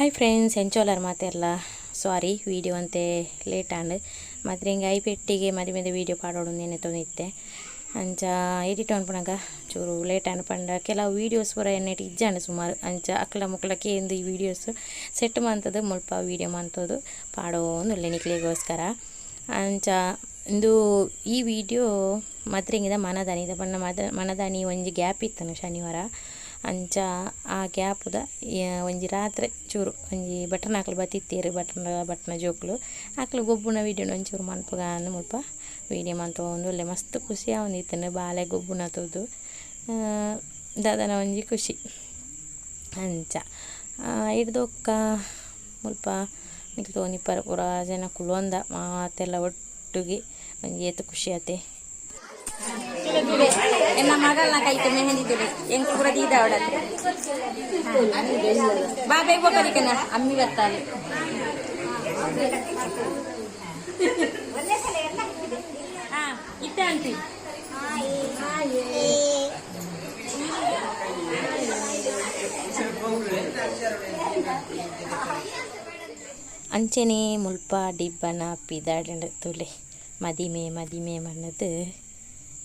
Hi friends ಎಂಚೋಲರ್ ಮಾತೆಲ್ಲ sorry video ಅಂತೆ ಲೇಟ್ ಆಂಡ್ ಮತ್ತು ಹಿಂಗೆ ಪೆಟ್ಟಿಗೆ ಮದಿ ಮದಿ ವೀಡಿಯೋ ಪಾಡೋಡು ನೆನೆ ತೊಂದಿತ್ತೆ ಅಂಚ ಎಡಿಟ್ ಅನ್ಪಣಗ ಚೂರು ಲೇಟ್ ಆಂಡ್ ಪಂಡ ಕೆಲವು ವೀಡಿಯೋಸ್ ಪೂರ ಎನ್ನೆಟ್ ಇಜ್ಜಾಂಡು ಸುಮಾರು. ಅಂಚ ಅಕ್ಕಲ ಮುಕ್ಕಳಕ್ಕೆ ಎಂದು ಈ ವೀಡಿಯೋಸ್ ಸೆಟ್ ಮಂತದ್ದು ಮುಲ್ಪ ವೀಡಿಯೋ ಮಂತದ್ದು ಪಾಡೋ ಒಳ್ಳೆ ನಿಕ್ಲಿಗೋಸ್ಕರ. ಅಂಚ ಇಂದು ಈ ವಿಡಿಯೋ ಮದ್ರಿಂಗಿದ ಮನದಾನಿ ಪಂಡ ಮದ ಮನದಾನಿ ಒಂಜಿ ಗ್ಯಾಪ್ ಇತ್ತು ಶನಿವಾರ. ಅಂಚ ಆ ಗ್ಯಾಪುದ ಒಂಜಿ ರಾತ್ರೆ ಚೂರು, ಒಂಜಿ ಬಟನ್ ಹಾಕ್ಲು ಬತ್ತಿತ್ತೀರು, ಬಟನ್ ಬಟನ್ ಜೋಕ್ಲು. ಆಕ್ಲು ಗೊಬ್ಬುನ ವೀಡಿಯೋನ ಒಂಚೂರು ಮನ್ಪುಗ ಮುಲ್ಪ ವೀಡಿಯೋ ಮಂತೊಂದು ಒಳ್ಳೆ ಮಸ್ತ್ ಖುಷಿ ಆವೊಂದಿತ್ತನು ಬಾಲೆ ಗೊಬ್ಬುನ ತೂದು. ದಾದನ ಒಂಜಿ ಖುಷಿ. ಅಂಚ. ಹಿಡ್ದೊಕ್ಕ ಮುಲ್ಪ ನಿಕ್ಲು ನಿಪ್ಪರ ಪೂರ ಜನ ಕುಲೊಂದ ಮಾತೆಲ್ಲ ಒಟ್ಟುಗೆ, ಒಂಜಿ ಏತು ಖುಷಿ ಆತೆ. ಎನ್ನ ಮಗಳನ್ನ ಕೈತೆ ಮೆಹಂದಿ ತುಳಿ ಎಂಕ್ ಪೂರ ದೀದ ಅವಡತ್ತೆ ಬಾಬೆ ಬೋಕರಿಕನ ಅಮ್ಮಿ ಬತ್ತಾಲೆ ಹಾ ಇತ್ತೆ ಅಂತಿ ಅಂಚನೆ ಮುಲ್ಪ ಡಿಬ್ಬನ ಪಿದಾಡ ತುಲೆ ಮದಿಮೆ ಮದಿಮೆ ಮಣ್ಣದು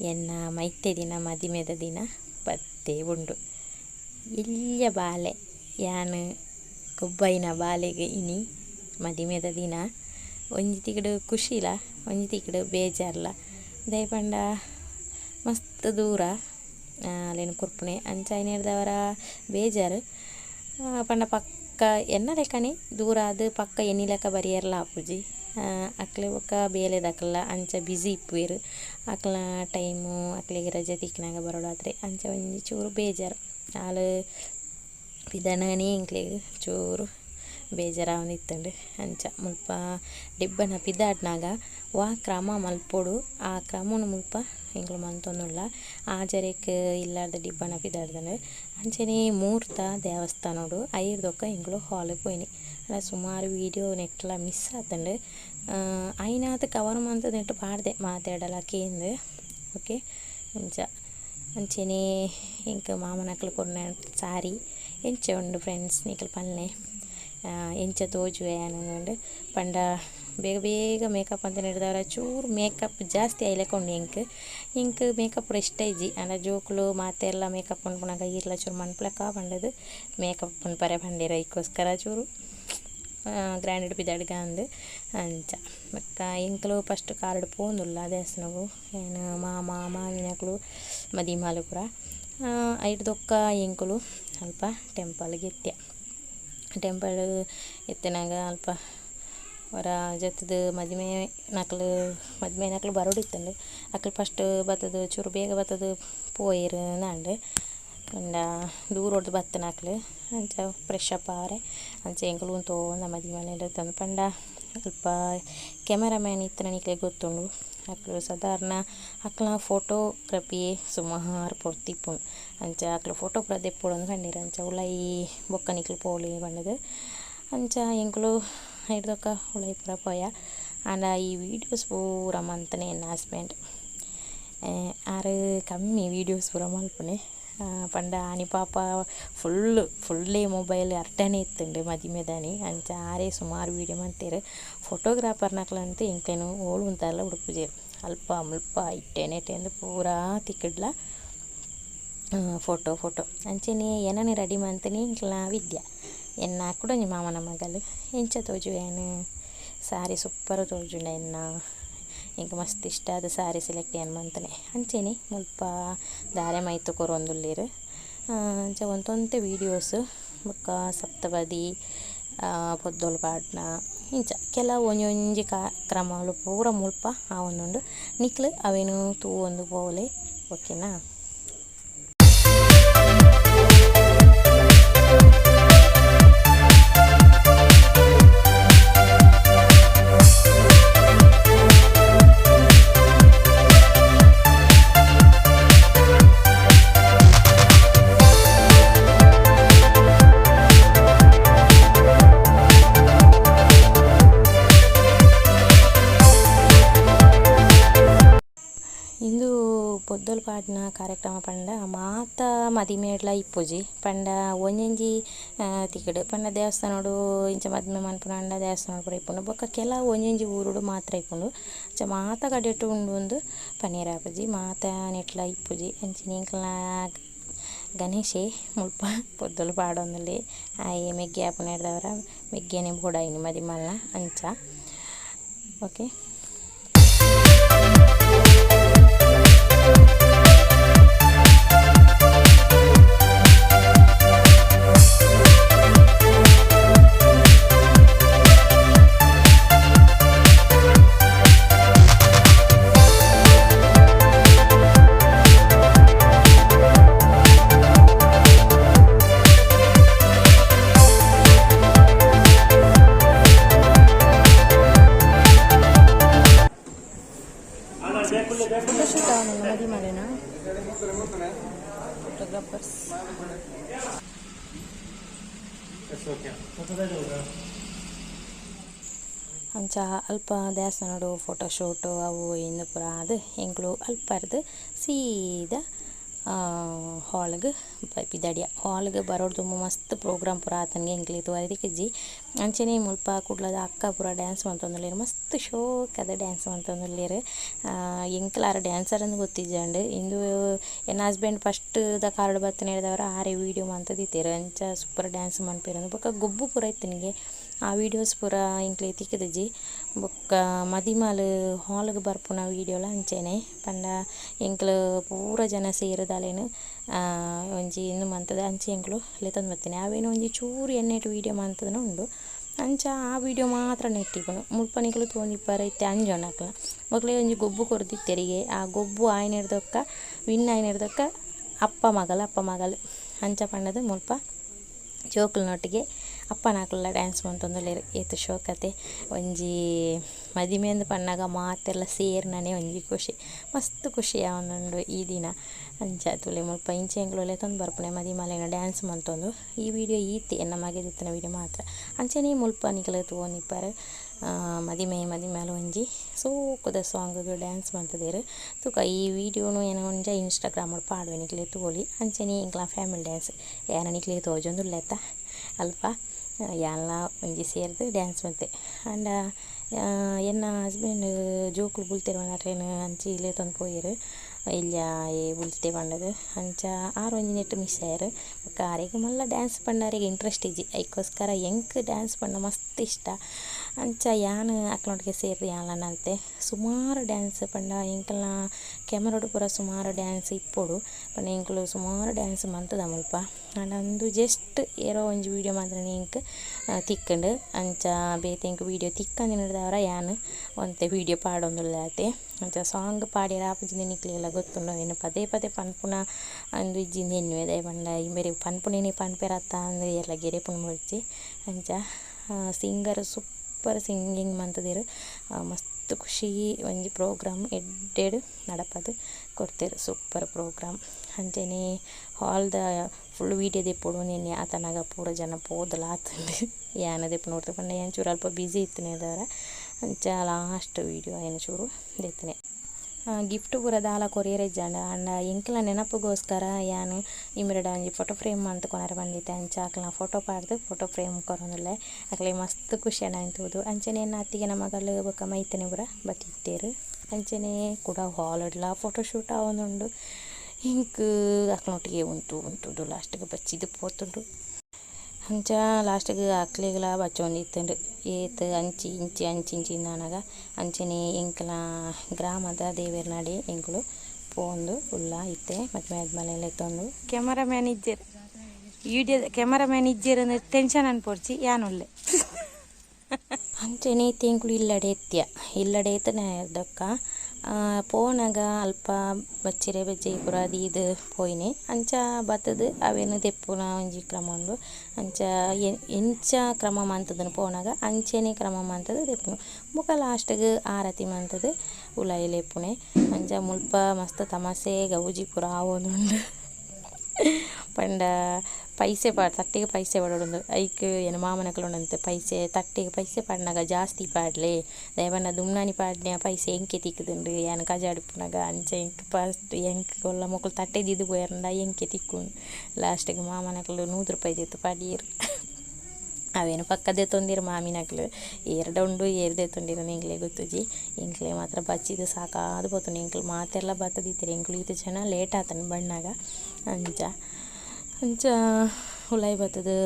ಎನ್ನ ಮೈತೆ ದಿನ, ಮದಿಮೆದ ದಿನ ಬತ್ತೆ ಉಂಡು ಇಲ್ಲಿಯ ಬಾಲೆ, ಯಾನು ಕೊಬ್ಬೈನ ಬಾಲೆಗೆ ಇನಿ ಮದಿಮೆದ ದಿನ. ಒಂಜಿ ತಿಗಡು ಖುಷಿಲ, ಒಂಜಿ ತಿಗಡು ಬೇಜಾರ್ಲ. ದಯಪಂಡ ಮಸ್ತ್ ದೂರ ಅಲ್ಲೇನು ಅಂಚ ಹಿಡ್ದವರ ಬೇಜಾರು. ಪಂಡ ಪಕ್ಕ ಎನ್ನ ಲೆಕ್ಕನೆ ದೂರ ಅದು ಪಕ್ಕ ಎನ್ನಿ ಲೆಕ್ಕ ಬರಿಯರ್ಲ ಆಪುಜಿ ಅಕ್ಲೆ ಬೇಲೆದ ಅಕ್ಲ ಅಂಚ ಬ್ಯುಸಿ ಇಪ್ಪುವೆರ್. ಅಕ್ಲ ಟೈಮು ಅಕ್ಲೆಗ್ ರಜೆ ತಿಕ್ಕಿನಾಗ ಬರೋಡಾದ್ರೆ ಅಂಚ ಒಂಜಿ ಚೂರು ಬೇಜಾರು. ಆಲ್ ಪಿದನನೇ ಎಂಕ್ಲೆಗ್ ಚೂರು ಬೇಜಾರಾವೊಂದಿತ್ತುಂಡು ಅಂಚ ಮುಲ್ಪ ಡಿಬ್ಬನ ಪಿದಾಡ್ನಾಗ ವಾ ಕ್ರಮ ಮಲ್ಪೊಡು ಆ ಕ್ರಮನ ಮುಲ್ಪ ಎಂಕ್ಲು ಮಂತೊಂದುಲ್ಲ ಆಜರೆಕ್ ಇಲ್ಲಾರ್ದ ಡಿಬ್ಬನ ಪಿದಾಡ್ದಂಡು ಅಂಚನೆ ಮೂರ್ತ ದೇವಸ್ಥಾನೋಡು ಐರ್ದೊಕ್ಕ ಎಂಕ್ಲು ಹಾಲಿಗೆ ಪೋಯ್ನಿ ಅಲ್ಲ ಸುಮಾರು ವೀಡಿಯೋ ನೆಟ್ಲ ಮಿಸ್ ಆತಂಡು ಐನಾತ್ ಕವರ್ ಮಂತ್ ನೆಟ್ಟು ಪಾಡ್ದೆ ಮಾತಾಡಲ ಕೇಂದು ಓಕೆ ಅಂಚ ಅಂಚನೆ ಇಂಕ ಮಾಮನಕ್ಲು ಕೊನ್ನ ಸಾರಿ ಎಂಚ ಉಂಡು ಫ್ರೆಂಡ್ಸ್ ನಿಕಲ್ ಪನ್ಲೆ ಎಂಚ ತೋಜುವೆ ಅನ್ನೊಂದುಂಡು ಪಂಡ ಬೇಗ ಬೇಗ ಮೇಕಪ್ ಅಂತ ಹಿಡ್ದವ್ರ ಚೂರು ಮೇಕಪ್ ಜಾಸ್ತಿ ಐಲಕೊಂಡು ಎಂಕ್ ಇಂಕ್ ಮೇಕಪ್ ಇಷ್ಟ ಇಜ್ಜಿ ಅಂಡ ಜೋಕುಲು ಮಾತೆ ಎಲ್ಲ ಮೇಕಪ್ ಪನ್ಪುನಾಗ ಇರ್ಲ ಚೂರು ಮನ್ಪುಲಕ ಪಂಡದು ಮೇಕಪ್ ಪನ್ಪರೆ ಪಂಡಿರ ಇಕ್ಕೋಸ್ಕರ ಚೂರು ಗ್ರ್ಯಾಂಡ್ ಪಿದಾಡ್ಗ ಅಂದ್ ಅಂಚ ಬೊಕ್ಕ ಎಂಕ್ಲು ಫಸ್ಟ್ ಕಾರ್ಡ್ ಪೋಂದುಲ್ಲ ದೇವಸ್ಥಾನಗು ಏನು ಮಾಮ ಮಾವಿನಕ್ಲು ಮದಿ ಮಾಲು ಪೂರ ಐಡ್ದೊಕ್ಕ ಎಂಕುಲು ಅಲ್ಪ ಟೆಂಪಲ್ಗೆ ಎತ್ಯ ಟೆಂಪಲ್ ಎತ್ತಿನಾಗ ಅಲ್ಪ ಹೊರ ಜೊತೆದು ಮದುವೆ ನಕ್ಲು ಮದುವೆ ನಕ್ಲು ಬರೋಡಿತ್ತಂಡು ಅಕ್ಲು ಫಸ್ಟ್ ಬತ್ತದು ಚೂರು ಬೇಗ ಬತ್ತದು ಪೋಯಿರು ನಾಂಡು ಪಂಡ ದೂರ ಬತ್ತನ ಬತ್ತನಾಕ್ಲು ಅಂಚ ಫ್ರೆಶ್ ಅಪ್ ಆರೆ. ಅಂಚ ಎಂಕಲು ತೋಂದ ಮದುವೆ ಮನೆಯಲ್ಲಿ ತಂದು ಪಂಡ ಅಲ್ಪ ಕ್ಯಾಮರಾಮ್ಯಾನ್ ಇತ್ತನ ನಿಕ್ಲೆ ಗೊತ್ತುಂಡು. ಅಕ್ಲು ಸಾಧಾರಣ ಅಕ್ಲ ಫೋಟೋಗ್ರಫಿ ಸುಮಾರು ಪೊರ್ತಿಪ್ಪುಂಡು ಅಂಚ ಅಕ್ಲು ಫೋಟೋ ಪೂರ ದೆಪ್ಪೊಡು ಕಂಡಿರ ಅಂಚ ಉಲೈ ಬೊಕ್ಕ ನಿಕ್ಲು ಪೋಲಿ ಪಂಡದು ಅಂಚ ಎಂಕುಲು ಹಿಡ್ದೊಕ್ಕ ಉಲೈ ಪೂರ ಪೋಯ ಆಂಡ ಈ ವೀಡಿಯೋಸ್ ಪೂರ ಮಂತನೆ ಎನ್ನ ಹಸ್ಬೆಂಡ್ ಆರು ಕಮ್ಮಿ ವೀಡಿಯೋಸ್ ಪೂರ ಮಲ್ಪುನೆ ಪಂಡ ಆನಿ ಪಾಪ ಫುಲ್ಲು ಫುಲ್ಲೇ ಮೊಬೈಲ್ ಅರ್ಟನೆ ಇತ್ತುಂಡು ಮದಿಮೆದಾನಿ ಅಂಚ ಆರೇ ಸುಮಾರು ವೀಡಿಯೋ ಮಂತೆರ್ ಫೋಟೋಗ್ರಾಫರ್ನಕ್ಲಂತೂ ಎಂಕ್ಲೇನು ಓಳು ಉಂತಲ್ಲ ಉಡುಪುಜೆರ್ ಅಲ್ಪ ಮುಲ್ಪ ಇಟ್ಟೆನೆ ಟೆಂದು ಪೂರಾ ತಿಕ್ಕಡ್ಲ ಫೋಟೋ ಫೋಟೋ ಅಂಚನೆ ಏನನೆ ರೆಡಿ ಮಂತನೆ ಇಂಕ್ಲ ವಿದ್ಯಾ ಎನ್ನ ನಿಮ್ಮ ಮಾಮನ ಮಗಲು ಎಂಚ ತೋಜುವೇನು ಸಾರಿ ಸೂಪರ್ ತೋಜುಂಡ ಎನ್ನ ಈಗ ಮಸ್ತ್ ಇಷ್ಟ ಅದು ಸಾರಿ ಸೆಲೆಕ್ಟ್ ಏನು ಮಂತನೆ ಅಂಚೆನೆ ಮುಲ್ಪ ದಾರೆ ಮೈತು ಕೊರೊಂದುಲ್ಲೆರ್ ಅಂಚ ಒಂತೊಂತೆ ವೀಡಿಯೋಸ್ ಬೊಕ್ಕ ಸಪ್ತಪದಿ ಪೊದ್ದೊಲು ಪಾಡ್ನ ಇಂಚ ಕೆಲವು ಒಂಜೊಂಜಿ ಕಾರ್ಯಕ್ರಮಗಳು ಪೂರ ಮುಲ್ಪ ಆವೊಂದುಂಡು ನಿಕ್ಲ್ ಅವೇನು ತೂವೊಂದು ಪೋಲೆ ಓಕೆನಾ ಪೊದ್ದಲು ಪಾಡಿನ ಕಾರ್ಯಕ್ರಮ ಪಂಡ ಮಾತ ಮದಿಮೆಡ್ಲ ಇಪ್ಪುಜಿ ಪಂಡ ಒಂಜೊಂಜಿ ತಿಕುಡು ಪಂಡ ದೇವಸ್ಥಾನಡು ಇಂಚ ಮದಿಮೆ ಮನ್ಪುನಾಂಡ ದೇವಸ್ಥಾನ ಪೂರ ಇಪ್ಪುಂಡು ಬೊಕ್ಕ ಕೆಲ ಒಂಜೊಂಜಿ ಊರುಡು ಮಾತ್ರ ಇಪ್ಪುಂಡು ಅಂಚ ಮಾತ ಕಡೆಟ್ ಉಂಡು ಒಂದು ಪನ್ನೀರ್ ಆಪುಜಿ ಮಾತ ನೆಟ್ಲ ಇಪ್ಪುಜಿ ಅಂಚಿನ ಇಂಕ್ಲ ಗಣೇಶೆ ಮುಲ್ಪ ಪೊದ್ದಲು ಪಾಡೊಂದುಲ್ಲೆ ಆಯೆ ಮೆಗ್ಗೆ ಆಪುನ ಹಿಡ್ದವರ ಮೆಗ್ಗೆನೆ ಬೋಡಾಯಿನಿ ಮದಿಮಲ್ನ ಅಂಚ ಓಕೆ ಅಂಚ ಅಲ್ಪ ದೇವಸ್ಥಾನಡು ಫೋಟೋಶೂಟು ಅವು ಇಂದು ಪೂರ ಅದು ಎಂಕ್ಲು ಅಲ್ಪರ್ದು ಸೀದಾ ಹಾಲ್ಗೆ ಪಿದಾಡಿಯ ಹಾಲ್ಗೆ ಬರೋದು ತುಂಬ ಮಸ್ತ್ ಪ್ರೋಗ್ರಾಮ್ ಪೂರ ಆತನಿಗೆ ಹೆಂಗ್ಲಿತ್ತು ಅದಕ್ಕೆ ಜಿ. ಅಂಚನೆ ಮುಲ್ಪ ಕುಡ್ಲದ ಅಕ್ಕ ಪೂರ ಡ್ಯಾನ್ಸ್ ಮಂತೊಂದುಲ್ಲೇರು ಮಸ್ತ್ ಶೋಕ್ ಅದ ಡ್ಯಾನ್ಸ್ ಮಂತೊಂದುಲ್ಲೇರು ಎಂಕ್ಲಾರ ಡ್ಯಾನ್ಸರ್ ಅಂದ್ ಗೊತ್ತಿಜ್ಜಂಡು. ಇಂದು ಎನ್ನ ಹಸ್ಬೆಂಡ್ ಫಸ್ಟ್ ದ ಕಾರ್ಡ್ ಬತ್ತನೆ ಹೇಳಿದವರು ಆರೆ ವೀಡಿಯೋ ಮಂತದಿತ್ತೇರು ಅಂಚ ಸೂಪರ್ ಡ್ಯಾನ್ಸ್ ಮನ್ಪೇರು ಬೊಕ್ಕ ಗೊಬ್ಬು ಪೂರ ಇತ್ತನಿಗೆ ಆ ವೀಡಿಯೋಸ್ ಪೂರ ಇಂಕ್ಲೆ ತಿಕ್ಕದಜ್ಜಿ ಬೊಕ್ಕ ಮದಿಮಾಲ್ ಹಾಲ್ಗೆ ಬರ್ಪುನ ವೀಡಿಯೋಲ ಅಂಚೆನೆ. ಪಂಡ ಎಂಕ್ಲು ಪೂರ ಜನ ಸೇರಿದಾಲೇನು. ಒಂಜಿ ಇನ್ನು ಮಂತದ ಅಂಚೆ ಎಂಕ್ಲು ಲೆತೊಂದು ಬರ್ತೀನಿ. ಅವೇನು ಒಂಜಿ ಚೂರು ಎನ್ನೆಟ್ ವೀಡಿಯೋ ಮಂತದನ ಉಂಡು. ಅಂಚ ಆ ವೀಡಿಯೋ ಮಾತ್ರ ನೆಟ್ಟಿಕೊಂಡು ಮುಳ್ಪನಿಗಳು ತೋಂದಿಪ್ಪರ ಇತ್ತೆ ಅಂಜೊಣಕ್ಲ. ಮಕ್ಕಳಿಗೆ ಒಂಜಿ ಗೊಬ್ಬು ಕೊರ್ದಿತ್ತೆರಿಗೆ ಆ ಗೊಬ್ಬು ಆಯ್ನ ಹಿಡ್ದೊಕ್ಕ ವಿನ್ ಆಯ್ನ ಹಿಡ್ದೊಕ್ಕ ಅಪ್ಪ ಮಗಲು ಅಪ್ಪ ಮಗಲು. ಅಂಚ ಪಂಡದು ಮುಲ್ಪ ಜೋಕುಲ್ನೊಟ್ಟಿಗೆ ಅಪ್ಪನಾಕ್ಲ ಡ್ಯಾನ್ಸ್ ಮಂತೊಂದುಲ್ಲೆರ್ ಏತ್ ಶೋಕತೆ ಒಂಜಿ ಮದಿಮೆ ಅಂದ್ ಪನ್ನಗ ಮಾತೆಲ್ಲ ಸೇರ್ನನೆ ಒಂಜಿ ಖುಷಿ. ಮಸ್ತ್ ಖುಷಿ ಆವೊಂದುಂಡು ಈ ದಿನ. ಅಂಚ ತುಲೆ ಮುಲ್ಪ ಇಂಚೆ ಎಂಕ್ಲುಲೆ ತಂದು ಬರ್ಪುನೆ ಮದಿಮಲೆನ ಡ್ಯಾನ್ಸ್ ಮಂತೊಂದು ಈ ವಿಡಿಯೋ ಈತೆ ಎನ್ನ ಮಗೆ ದಿತ್ತಿನ ವಿಡಿಯೋ ಮಾತ್ರ. ಅಂಚನೆ ಮುಲ್ಪ ನಿಕಲು ತೂವೊಂದಿಪ್ಪರ್ ಮದಿಮೆ ಮದಿಮೆಲ ಒಂಜಿ ಸೋಕುದ ಸಾಂಗ್ಗ್ ಡ್ಯಾನ್ಸ್ ಮಂತದೆರ್ ತೂಕ ಈ ವಿಡಿಯೋನು ಏನ ಒಂಜ ಇನ್ಸ್ಟಾಗ್ರಾಮ್ ಪಾಡುವೆ ನಿಕ್ಲೆ ತೋಲಿ ಅಂಚನೆ ಇಂಕ್ಲ ಫ್ಯಾಮಿಲಿ ಡ್ಯಾನ್ಸ್ ಯಾನ ನಿಕ್ಲೆ ತೋಜೊಂದುಲ್ಲೆತ್ತ ಅಲ್ಪ ಯಾನ್ಲ ಒಂಜಿ ಸೇರ್ದು ಡ್ಯಾನ್ಸ್ ಮಂತೆ ಆಂಡ ಎನ್ನ ಹಸ್ಬೆಂಡ್ ಜೋಕುಲು ಬುಲ್ತೆರ್ ಟ್ರೈನ್ ಅಂಚಿ ಇಲ್ಲೆ ತಂದು ಪೋಯೆರ್ ಇಲ್ಲಿಯ ಏ ಬುಲ್ತೆ ಪಂಡದು ಅಂಚ ಆರು ಒಂಜಿ ನೆಟ್ ಮಿಸ್ ಆಯೆರ್ ಬೊಕ್ಕ ಆರೆಗ್ ಮಲ್ಲ ಡ್ಯಾನ್ಸ್ ಪಂಡಾರೆಗ್ ಇಂಟ್ರೆಸ್ಟ್ ಇಜ್ಜಿ ಐಕೋಸ್ಕರ ಎಂಕ್ ಡ್ಯಾನ್ಸ್ ಪಂಡ ಮಸ್ತ್ ಇಷ್ಟ ಅಂಚ ಯಾನ್ ಅಕ್ಲೊಟ್ಟಿಗೆ ಸೇರಿ ಯಾನ್ಲ ನಲ್ತೆ ಸುಮಾರು ಡ್ಯಾನ್ಸ್ ಪಂಡ ಎಂಕಲ್ನ ಕ್ಯಾಮರಾಡು ಪೂರ ಸುಮಾರು ಡ್ಯಾನ್ಸ್ ಇಪ್ಪೊಡು ಪಂಡ ಎಂಕುಲು ಸುಮಾರು ಡ್ಯಾನ್ಸ್ ಮಂತದ ಮುಲ್ಪ ಆಂಡ ಅಂದು ಜಸ್ಟ್ ಏರೋ ಒಂಜಿ ವೀಡಿಯೋ ಮಾತ್ರ ಎಂಕ್ ತಿಕ್ಕಂಡು ಅಂಚ ಬೇತೆ ಎಂಕ್ ವೀಡಿಯೋ ತಿಕ್ಕಂದಿನ ಹಿಡ್ದವರ ಯಾನ್ ಒಂತೆ ವೀಡಿಯೋ ಪಾಡೊಂದುಲ್ಲೆ ಅಂಚ ಸಾಂಗ್ ಪಾಡ್ಯರ ಆಪುಜಿಂದ ನಿಕ್ಲೆಲ್ಲ ಗೊತ್ತುಂಡು ಅವೇನು ಪದೇ ಪದೇ ಪನ್ಪುನ ಅಂದು ಇಜ್ಜಿಂದ ಎನ್ನುವೆ ಪಂಡ ಇಂಬೆರೆ ಪನ್ಪುನೇನೆ ಪನ್ಪೆರತ್ತ ಅಂದ್ ಎಲ್ಲ ಗೆರೆಪುನ ಮುಡ್ಚಿ ಅಂಚ ಸಿಂಗರ್ ಸೂಪರ್ ಸಿಂಗಿಂಗ್ ಮಂತದಿರು ಮಸ್ತ್ ಖುಷಿ, ಒಂಜಿ ಪ್ರೋಗ್ರಾಮ್ ಎಡ್ಡೆಡ್ ನಡಪದು ಕೊಡ್ತೆರ್ ಸೂಪರ್ ಪ್ರೋಗ್ರಾಮ್. ಅಂಚೆನೆ ಹಾಲ್ದ ಫುಲ್ ವೀಡಿಯೋ ದೆಪ್ಪೊಡು, ನಿನ್ನೆ ಆತನಾಗ ಪೂರ ಜನ ಪೋದಲ ಆತುಂಡು ಯಾನ ದೆಪ್ಪು ನೋಡ್ತು ಪಂಡ ಏನ್ ಚೂರು ಅಲ್ಪ ಬ್ಯುಸಿ ಇತ್ತನೆ ಅದರ ಅಂಚ ಲಾಸ್ಟ್ ವೀಡಿಯೋ ಏನು ಚೂರು ದೆತ್ತನೆ. ಗಿಫ್ಟ್ ಪೂರ ದಾಲ ಕೊರಿಯರ್ ಇಜ್ಜಂಡ ಆಂಡ ಎಂಕ್ಲ ನೆನಪುಗೋಸ್ಕರ ಯಾನ್ ಇಮಿರಡ ಒಂಜಿ ಫೋಟೋ ಫ್ರೇಮ್ ಅಂತ ಕೊನರ ಬಂದಿತ್ತೆ ಅಂಚ ಅಕ್ಲ ಫೋಟೋ ಪಾಡ್ದು ಫೋಟೋ ಫ್ರೇಮ್ ಕೊರೊಂದುಲ್ಲೆ. ಅಕ್ಲೆ ಮಸ್ತ್ ಖುಷಿ ಅನಿತುದು ಅಂಚನೆ ಅತ್ತಿಗೆ ಮಗಳು ಬೊಕ ಮೈತನೆ ಪೂರ ಬತ್ತಿತ್ತೇರು. ಅಂಚನೆ ಕೂಡ ಹಾಲಡ್ಲ ಫೋಟೋ ಶೂಟ್ ಆವೊಂದುಂಡು. ಇಂಕ್ ಅಕ್ಕನೊಟ್ಟಿಗೆ ಉಂಟು ಉಂಟುದು ಲಾಸ್ಟ್ಗೆ ಬಚ್ಚಿದು ಪೋತುಂಡು. ಅಂಚ ಲಾಸ್ಟ್ಗ್ ಅಕ್ಲೆಗ್ಲ ಬಚ್ಚೊಂದಿತ್ತುಂಡು ಏತ್ ಅಂಚಿ ಇಂಚಿ ಅಂಚಿ ಇಂಚಿ ನನಗ ಅಂಚನೆ ಎಂಕಲ ಗ್ರಾಮದ ದೇವೆರ್ ನಡೆ ಎಂಕುಲು ಪೋಂದು ಉಲ್ಲ ಇತ್ತೆ ಮದ್ಮೆ ಆದ್ಮೇಲೆ ಎತ್ತೊಂದು ಕ್ಯಾಮರಾಮ್ಯಾನ್ ಇಜ್ಜೆರ್. ವಿಡಿಯೋ ಕ್ಯಾಮರಾಮ್ಯಾನ್ ಇಜ್ಜೆರ್ ಅಂದ್ರೆ ಟೆನ್ಷನ್ ಅನ್ಪೋರ್ಚಿ ಯಾನುಲ್ಲೆ ಅಂಚನೆ ತೆಂಕುಲು ಇಲ್ಲಡೆ ಎತ್ಯ ಇಲ್ಲಡೆ ಎತ್ತನ ದೊಕ್ಕ ಪೋನಾಗ ಅಲ್ಪ ಬಚ್ಚಿರೆ ಬೆಜ್ಜೆ ಪೂರ ದೀದ್ ಪೋಯಿನೆ ಅಂಚ ಬತ್ತುದು ಅವೇನು ದೆಪ್ಪುನ ಒಂಜಿ ಕ್ರಮ ಉಂಡು ಅಂಚ ಎಂಚ ಕ್ರಮ ಮಂತದನು ಪೋನಾಗ ಅಂಚೆನೆ ಕ್ರಮ ಮಂತದು ದೆಪ್ಪುನು ಬೊಕ ಲಾಸ್ಟ್ಗ್ ಆರತಿ ಮಂತದು ಉಲಾಯಿ ಲೆಪ್ಪುನೆ ಅಂಚ ಮುಲ್ಪ ಮಸ್ತ್ ತಮಾಸೆ ಗೌಜಿ ಪೂರ ಆವೊಂದುಂಡು ಪಂಡ ಪೈಸೆ ಪಾಡ್ ತಟ್ಟೆಗೆ ಪೈಸೆ ಪಾಡೋಡು ಐಕ್ ಏನು ಮಾಮನಕ್ಲೊಂಡಂತೆ ಪೈಸೆ, ತಟ್ಟೆಗೆ ಪೈಸೆ ಪಡನಗ ಜಾಸ್ತಿ ಪಾಡ್ಲೆ. ದಯಬನ್ನ ದುಮ್ನಾನಿ ಪಾಡ್ನೆ ಪೈಸೆ ಎಂಕೆ ತಿಕ್ಕುದುಂಡು ಏನು ಕಜಾಡುಪ್ಪುನಾಗ ಅಂಚ ಎಂಕ್ ಫಸ್ಟ್ ಎಂಕ್ ಒಲ್ಲ ಮಕ್ಕಳು ತಟ್ಟೆ ದಿದ್ದು ಪೋಯರಂಡ ಎಂಕೆ ತಿಕ್ಕುಂಡು ಲಾಸ್ಟಿಗೆ ಮಾಮನಕ್ಲು ನೂರು ರೂಪಾಯಿ ದಿತ್ತು ಪಾಡಿಯರು. ಅವೇನು ಪಕ್ಕದೇ ತೊಂದಿರು ಮಾಮಿನಕ್ಲು? ಎರಡು ಉಂಡು ಏರ್ದೇ ತೊಂದಿರೋದು ಇಂಗ್ಲೇ ಗೊತ್ತುಜಿ ಇಂಕ್ಲೆ ಮಾತ್ರ ಬಚ್ಚಿದ್ದು ಸಾಕಾದು ಬತ್ತನು ಇಂಕ್ಲು ಮಾತೆಲ್ಲ ಬತ್ತದಿತ್ತೀರಿ ಇಂಕ್ಲು ಇದು ಜನ ಲೇಟ್ ಆತನ ಬಣ್ಣಾಗ. ಅಂಚ ಅಂಚ ಹುಳಾಯಿ ಬತ್ತದು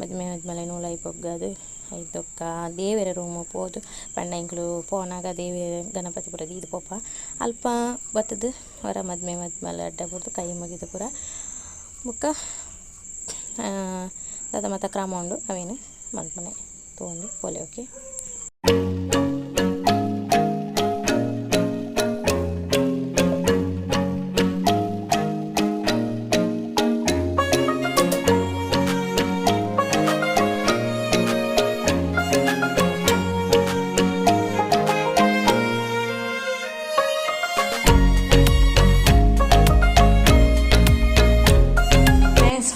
ಮದುವೆ ಆದ್ಮೇಲೆ ಹುಳಾಯಿ ಪೊಗ್ಗದು ಐದೊಕ್ಕ ದೇವರ ರೂಮು ಪೋದು ಪಂಡ ಇಂಕ್ಲು ಪೋನಾಗ ದೇವರ ಗಣಪತಿ ಪುರ ಇದು ಪೋಪ ಅಲ್ಪ ಬತ್ತದು ಹೊರ ಮದ್ಮೆ ಮದ್ಮೇಲೆ ಅಡ್ಡ ಬಿಡ್ದು ಕೈ ಮುಗಿದು ಪುರ ಬೊಕ್ಕ ದಾದ ಮತ್ತು ಕ್ರಮ ಉಂಡು ಅವೇನು ಮಲ್ಪನೆ ತೊಗೊಂಡು ಪೋಲೆ ಓಕೆ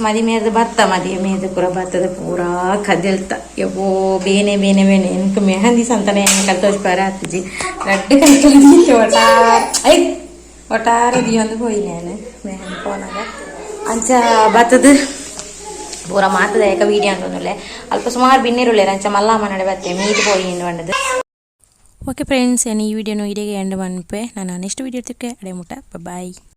ಮದಿ ಮೇದ ಭತ್ತ ಮದಿ ಮೇದ ಪೂರ ಭತ್ತದ ಪೂರ ಕದಿಲ್ತ ಯವ್ವೋ ಬೇನೆ ಬೇನೆ ಬೇನೆ ಎನ್ಕ್ ಮೆಹಂದಿ ಸಂತಾನೆ ಕಲ್ತೋಜ್ ಪರ ಹತ್ತಿಜಿ ರಡ್ಡು ಕಲ್ತೋಜಿ ಒಟಾರ ಐ ಒಟಾರ ದಿಯೊಂದು ಹೋಯಿ ನಾನು ಮೆಹಂದಿ ಫೋನಾಗ ಅಂಚ ಭತ್ತದ ಪೂರ ಮಾತದಾಯಕ ವೀಡಿಯೋ ಅಂಟೊಂದುಲ್ಲೆ ಅಲ್ಪ ಸುಮಾರು ಬಿನ್ನಿರುಳ್ಳೆ ಅಂಚ ಮಲ್ಲಮ್ಮ ನಡೆ ಬತ್ತೆ ಮೀದು ಹೋಯಿ ಬಂಡದು ಓಕೆ ಫ್ರೆಂಡ್ಸ್ ಏನು ಈ ವಿಡಿಯೋನು ಇಡಿಗೆ ಎಂಡ್ ಮನ್ಪೆ ನಾನು ನೆಕ್ಸ್ಟ್ ವಿಡಿಯೋ ತಿಕ್ಕೆ ಅಡೆ ಮುಟ್ಟ ಬಾಯ್